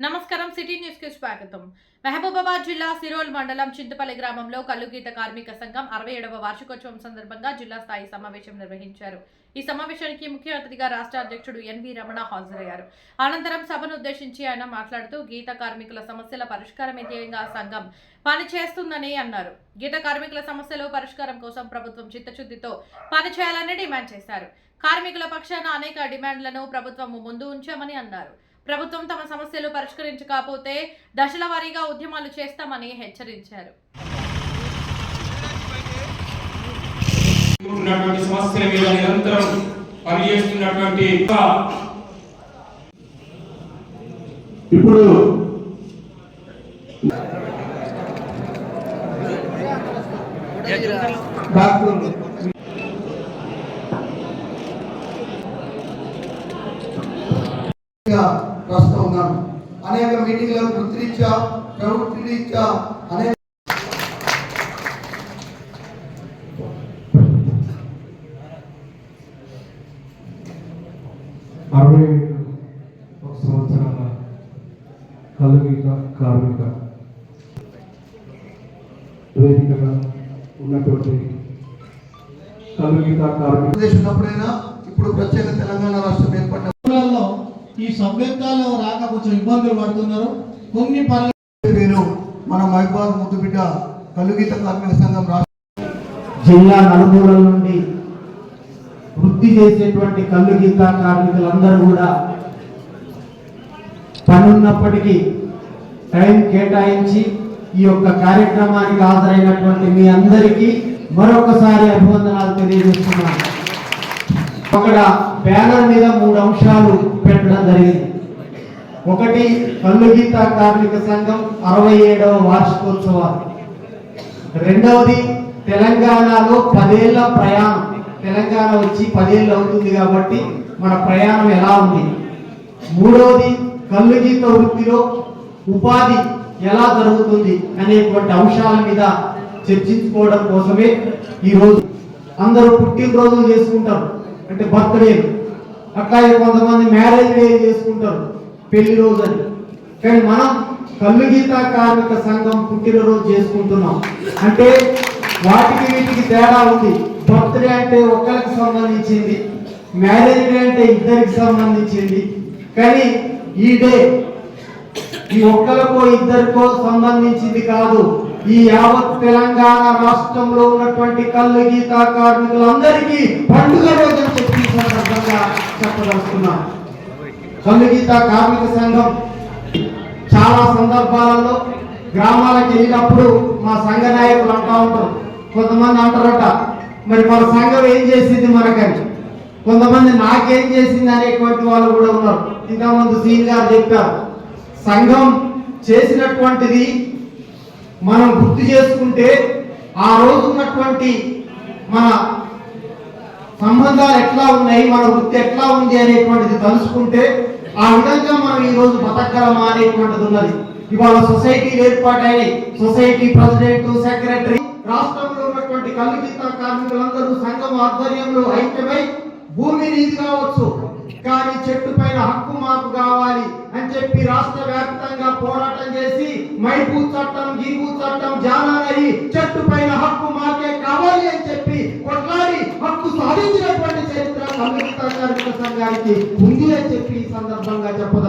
నమస్కారం సిటీ న్యూస్కి స్వాగతం. మహబూబాబాద్ జిల్లా సిరోల్ మండలం చింతపల్లి గ్రామంలో కల్లుగీత కార్మిక సంఘం అరవై ఏడవ వార్షికోత్సవం సందర్భంగా జిల్లా స్థాయి సమావేశం నిర్వహించారు. ఈ సమావేశానికి ముఖ్య అతిథిగా రాష్ట్ర అధ్యక్షుడు ఎన్వి రమణ హాజరయ్యారు. అనంతరం సభను ఉద్దేశించి ఆయన మాట్లాడుతూ గీత కార్మికుల సమస్యల పరిష్కారమే ధ్యేయంగా సంఘం పనిచేస్తుందని అన్నారు. గీత కార్మికుల సమస్యలు పరిష్కారం కోసం ప్రభుత్వం చిత్తశుద్ధితో పనిచేయాలని డిమాండ్ చేశారు. కార్మికుల పక్షాన అనేక డిమాండ్లను ప్రభుత్వం ముందు ఉంచామని అన్నారు. ప్రభుత్వం తమ సమస్యలు పరిష్కరించకపోతే దశల వారీగా ఉద్యమాలు చేస్తామని హెచ్చరించారు. ఉన్నటువంటి సమస్యల మీద నిరంతరం పనిచేస్తున్నటువంటి ఇప్పుడు డాక్టర్ ఉన్నాను అనేక మీటింగ్లకు వృత్తిరీత్యా ప్రవృత్తి రీత్యా అనేక అరవై ఏడు ఒక సంవత్సరాల కలుగిక కార్మిక వేదికగా ఉన్నటువంటి కలుగిత కార్మిక ఉన్నప్పుడైనా ఇప్పుడు ప్రత్యేక తెలంగాణ రాష్ట్రం ఏర్పడిన ఈ సభ్యత్వాలు రాక కొంచెం ఇబ్బందులు పడుతున్నారు. కొన్ని పనులు పేరు మన మహబాద్ ముద్దుబిడ్డ కలుగీత కార్మిక సంఘం రాష్ట్ర జిల్లా నలుమూలల నుండి వృత్తి చేసేటువంటి కళ్ళు గీత కార్మికులందరూ కూడా పనున్నప్పటికీ టైం కేటాయించి ఈ యొక్క కార్యక్రమానికి హాజరైనటువంటి మీ అందరికీ మరొకసారి తెలియజేస్తున్నాను అక్కడ బ్యానర్ మీద మూడు అంశాలు పెట్టడం జరిగింది. ఒకటి కళ్ళు గీత కార్మిక సంఘం అరవై ఏడవ వార్షికోత్సవాలు. రెండవది తెలంగాణలో పదేళ్ళ ప్రయాణం. తెలంగాణ వచ్చి పదేళ్ళు అవుతుంది కాబట్టి మన ప్రయాణం ఎలా ఉంది? మూడవది కళ్ళు గీత వృత్తిలో ఉపాధి ఎలా జరుగుతుంది అనేటువంటి అంశాల మీద చర్చించుకోవడం కోసమే ఈరోజు అందరూ పుట్టినరోజులు చేసుకుంటారు. అంటే బర్త్డే అట్లాగే కొంతమంది మ్యారేజ్ డే చేసుకుంటారు. పెళ్ళి రోజు అని కానీ మనం కళ్ళు గీత కార్మిక సంఘం పుట్టినరోజు చేసుకుంటున్నాం. అంటే వాటికి వీటికి తేడా ఉంది. బర్త్డే అంటే ఒకరికి సంబంధించింది. మ్యారేజ్ డే అంటే ఇద్దరికి సంబంధించింది. కానీ ఈ డే ఈ ఒక్కరికో ఇద్దరికో సంబంధించింది కాదు. ఈ యావత్ తెలంగాణ రాష్ట్రంలో ఉన్నటువంటి కళ్ళు గీత కార్మికులందరికీ పండుగ రోజు అని చెప్పి సందర్భంగా చెప్పదలుచుకున్నాం. కళ్ళు గీత కార్మిక సంఘం చాలా సందర్భాలలో గ్రామాలకు వెళ్ళినప్పుడు మా సంఘ నాయకులు అంటా ఉంటారు. కొంతమంది అంటారట మరి మన సంఘం ఏం చేసింది మనకని? కొంతమంది నాకేం చేసింది? అనేటువంటి వాళ్ళు కూడా ఉన్నారు. ఇంతకుముందు సీన్ గారు చెప్పారు సంఘం చేసినటువంటిది మనం గుర్తు చేసుకుంటే ఆ రోజు ఉన్నటువంటి మన సంబంధాలు ఎట్లా ఉన్నాయి మన వృత్తి ఎట్లా ఉంది అనేటువంటిది తలుసుకుంటే ఆ విధంగా మనం ఈ రోజు బతకగలమా అనేటువంటిది ఉన్నది. ఇవాళ సొసైటీలు ఏర్పాటైనాయి. సొసైటీ ప్రెసిడెంట్ సెక్రటరీ రాష్ట్రంలో ఉన్నటువంటి కలుగిత కార్మికులందరూ సంఘం ఆధ్వర్యంలో ఐక్యమై భూమి నీది కావచ్చు. కానీ చెట్టు పైన హక్కు మాకు కావాలి అని చెప్పి రాష్ట్ర వ్యాప్తంగా పోరాటం చేసి మైపూ చట్టం గీబూ చట్టం జానానయి చెట్టు పైన హక్కు మాకే కావాలి అని చెప్పి కొట్లాడి హక్కు సాధించినటువంటి చరిత్ర కమ్యూనిస్ట్ కార్మిక సంఘానికి ఉంది అని చెప్పి ఈ సందర్భంగా చెప్పదు